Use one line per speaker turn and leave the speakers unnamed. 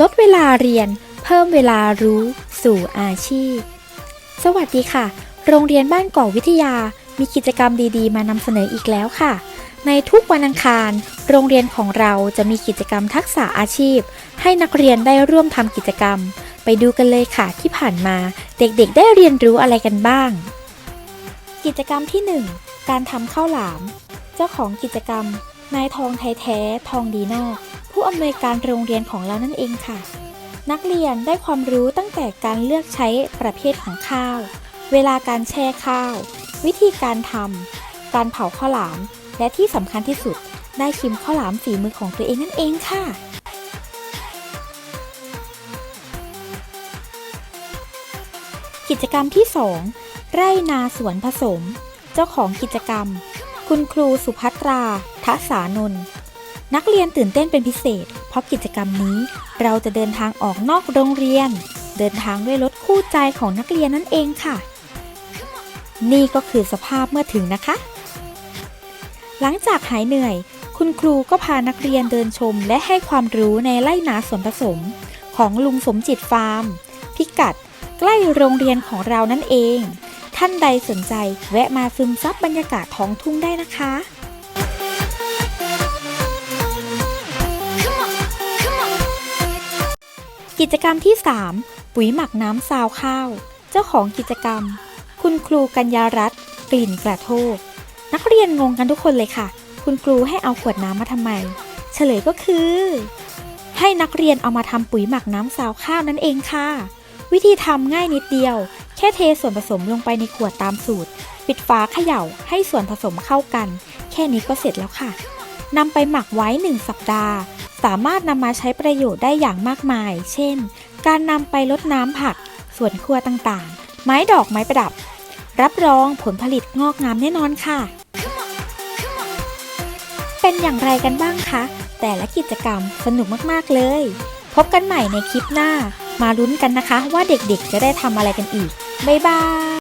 ลดเวลาเรียน เพิ่มเวลารู้สู่อาชีพ สวัสดีค่ะ โรงเรียนบ้านก่อวิทยา มีกิจกรรมดีๆ มานำเสนออีกแล้วค่ะ ในทุกวันอังคาร โรงเรียนของเราจะมีกิจกรรมทักษะอาชีพ ให้นักเรียนได้ร่วมทำกิจกรรม ไปดูกันเลยค่ะที่ผ่านมา เด็กๆ ได้เรียนรู้อะไรกันบ้าง กิจกรรมที่ 1 การทำข้าวหลาม เจ้าของกิจกรรมนายทองไทยแท้ ทองดีนอก ผู้อำนวยการโรงเรียนของเรานั่นเองค่ะ นักเรียนได้ความรู้ตั้งแต่การเลือกใช้ประเภทของข้าว เวลาการแช่ข้าว วิธีการทำการเผาข้าวหลาม และที่สำคัญที่สุดได้ชิมข้าวหลามฝีมือของตัวเองนั่นเองค่ะกิจกรรมที่ 2 ไร่นาสวนผสม เจ้าของกิจกรรม คุณครูสุภัตราทัสานนท์ นักเรียนตื่นเต้นเป็นพิเศษ เพราะกิจกรรมนี้ เราจะเดินทางออกนอกโรงเรียน เดินทางด้วยรถคู่ใจของนักเรียนนั่นเองค่ะ นี่ก็คือสภาพเมื่อถึงนะคะ หลังจากหายเหนื่อย คุณครูก็พานักเรียนเดินชม และให้ความรู้ในไร่นาสวนผสม ของลุงสมจิตฟาร์ม พิกัด ใกล้โรงเรียนของเรานั่นเอง ท่านใดสนใจแวะมาซึมซับบรรยากาศท้องทุ่งได้นะคะ กิจกรรมที่ 3 ปุ๋ยหมักน้ำซาวข้าว เจ้าของกิจกรรม คุณครูกัญญารัตน์กลิ่นกระโทก นักเรียนงงกันทุกคนเลยค่ะ คุณครูให้เอาขวดน้ำมาทำไม เฉลยก็คือ ให้นักเรียนเอามาทำปุ๋ยหมักน้ำซาวข้าวนั่นเองค่ะ วิธีทำง่ายนิดเดียว แค่เทส่วนผสมลงไปในขวดตามสูตร ปิดฝาเขย่าให้ส่วนผสมเข้ากัน แค่นี้ก็เสร็จแล้วค่ะนำไปหมักไว้ 1 สัปดาห์ สามารถนำมาใช้ประโยชน์ได้อย่างมากมาย เช่น การนำไปลดน้ำผัก สวนครัวต่างๆ ไม้ดอกไม้ประดับ รับรองผลผลิตงอกงามแน่นอนค่ะ เป็นอย่างไรกันบ้างคะ แต่ละกิจกรรมสนุกมากๆเลย พบกันใหม่ในคลิปหน้า มาลุ้นกันนะคะว่าเด็กๆจะได้ทำอะไรกันอีก บ๊ายบาย